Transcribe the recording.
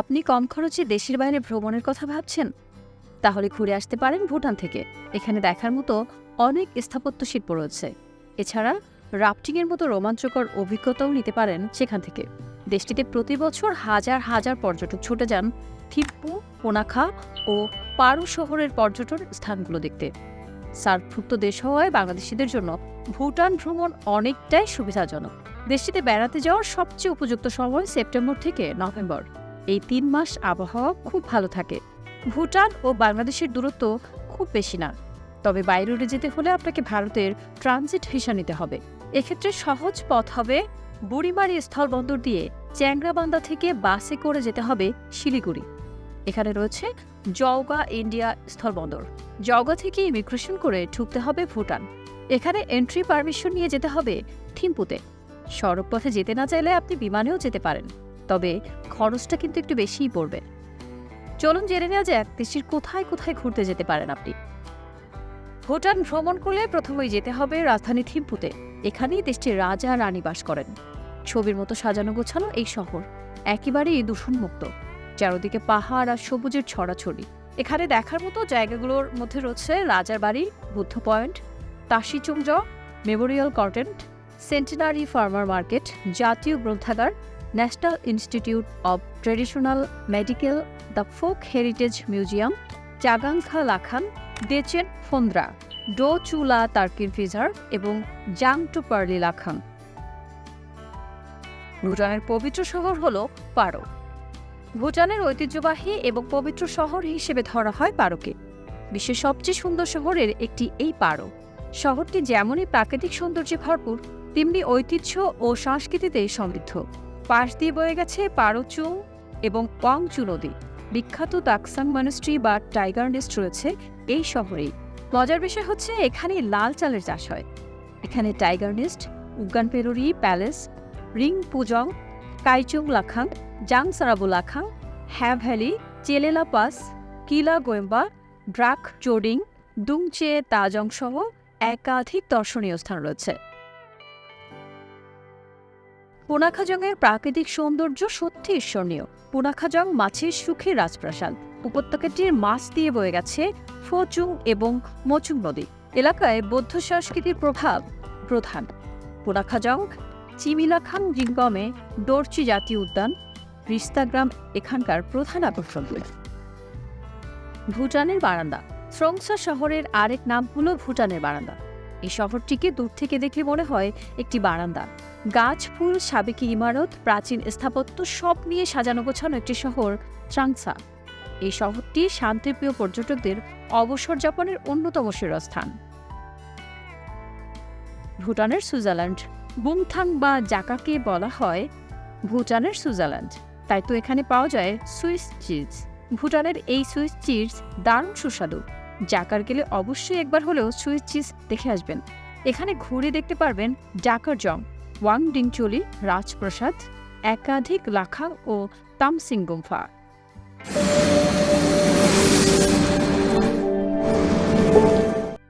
আপনি কম খরচে দেশের বাইরে ভ্রমণের কথা ভাবছেন? তাহলে ঘুরে আসতে পারেন ভুটান থেকে। এখানে দেখার মতো অনেক স্থাপত্য শিল্প রয়েছে। এছাড়া রাফটিংয়ের মতো রোমাঞ্চকর অভিজ্ঞতাও নিতে পারেন সেখান থেকে। দেশটিতে প্রতি বছর হাজার হাজার পর্যটক ছুটে যান থিম্পু পোনাখা ও পারু শহরের পর্যটন স্থানগুলো দেখতে। সার্কভুক্ত দেশ হওয়ায় বাংলাদেশিদের জন্য ভুটান ভ্রমণ অনেকটাই সুবিধাজনক। দেশটিতে বেড়াতে যাওয়ার সবচেয়ে উপযুক্ত সময় সেপ্টেম্বর থেকে নভেম্বর। এই তিন মাস আবহাওয়া খুব ভালো থাকে। ভুটান ও বাংলাদেশের দূরত্ব খুব বেশি না। তবে বাইরে যেতে হলে আপনাকে ভারতের ট্রানজিট ভিসা নিতে হবে। এক্ষেত্রে সহজ পথ হবে বুড়িমারি স্থলবন্দর দিয়ে চ্যাংরাবান্দা থেকে বাসে করে যেতে হবে শিলিগুড়ি। এখানে রয়েছে জওগা ইন্ডিয়া স্থলবন্দর। জওগা থেকে ইমিগ্রেশন করে ঢুকতে হবে ভুটান। এখানে এন্ট্রি পারমিশন নিয়ে যেতে হবে থিম্পুতে। সড়ক পথে যেতে না চাইলে আপনি বিমানেও যেতে পারেন। তবে খরচটা কিন্তু একটু বেশিই পড়বে। চলুন জেনে নেওয়া যাক দেশের কোথায় কোথায় ঘুরতে যেতে পারেন আপনি। ভুটান ভ্রমণ করলে প্রথমেই যেতে হবে রাজধানী থিম্পুতে। এখানেই দেশটির রাজা রানী বাস করেন। ছবির মতো সাজানো গোছানো এই শহর একেবারেই দূষণমুক্ত। চারদিকে পাহাড় আর সবুজের ছড়াছড়ি। এখানে দেখার মতো জায়গাগুলোর মধ্যে রয়েছে রাজার বাড়ি, বুদ্ধ পয়েন্ট তাসিচুংজ মেমোরিয়াল কর্টেন্ট, সেন্টেনারি ফার্মার মার্কেট, জাতীয় গ্রন্থাগার national institute of traditional medical the folk heritage museum চাগাংখা লাখান Dechen ফোন্দ্রা ডো চুলা তার্কির ফিজার এবং জাংটু পার্লি লাখান ভুটানের পবিত্র শহর হল পারো। ভুটানের ঐতিহ্যবাহী এবং পবিত্র শহর হিসেবে ধরা হয় পারোকে। বিশ্বের সবচেয়ে সুন্দর শহরের একটি এই পারো। শহরটি যেমনই প্রাকৃতিক সৌন্দর্যে ভরপুর, তেমনি ঐতিহ্য ও সংস্কৃতিতে সমৃদ্ধ। পাশ দিয়ে বয়ে গেছে পারোচুং এবং ওয়াংচু নদী। বিখ্যাত দাকসাং মনস্ট্রি বা টাইগার নেস্ট রয়েছে এই শহরেই। মজার বিষয় হচ্ছে এখানে লাল চালের চাষ হয়। এখানে tiger nest উগান পেরুরি, palace, ring পুজং, কাইচুং Lhakhang জাং সারাবু লাখাং, হ্যা ভ্যালি, চেলেলা পাস, কিলা গোয়েম্বা, ড্রাক চোডিং, দুংচে তাজং সহ একাধিক দর্শনীয় স্থান রয়েছে। পুনাখাজংয়ের প্রাকৃতিক সৌন্দর্য সত্যি ঈশ্বরনীয় পুনাখাজং মাছের সুখী রাজপ্রাসাদ। উপত্যকাটির মাছ দিয়ে বয়ে গেছে ফচুং এবং মচুং নদী। এলাকায় বৌদ্ধ সংস্কৃতির প্রভাব প্রধান। পুনাখাজং চিমিলাখাং জিঙ্গমে ডোরচি জাতীয় উদ্যান রিস্তাগ্রাম এখানকার প্রধান আকর্ষণ। ভুটানের বারান্দা। স্রংসা শহরের আরেক নাম হল ভুটানের বারান্দা। এই শহরটিকে দূর থেকে দেখলে মনে হয় একটি বারান্দা। গাছ, ফুল, সাবেকি ইমারত, প্রাচীন স্থাপত্য সব নিয়ে সাজানো গোছানো একটি শহর ট্রাংসা এই শহরটি শান্তিপ্রিয় পর্যটকদের অবসর যাপনের অন্যতম শিরস্থান। ভুটানের সুইজারল্যান্ড। বুমথাং বা জাকাকে বলা হয় ভুটানের সুইজারল্যান্ড। তাই তো এখানে পাওয়া যায় সুইস চিজ। ভুটানের এই সুইস চিজ দারুণ সুস্বাদু। জাকার গেলে অবশ্যই একবার হলেও সুইস চিজ দেখে আসবেন। এখানে ঘুরে দেখতে পারবেন জাকার জং, ওয়াং ডিংচলি, রাজপ্রসাদ, একাধিক লাখা ও তামসিং গুম্ফা।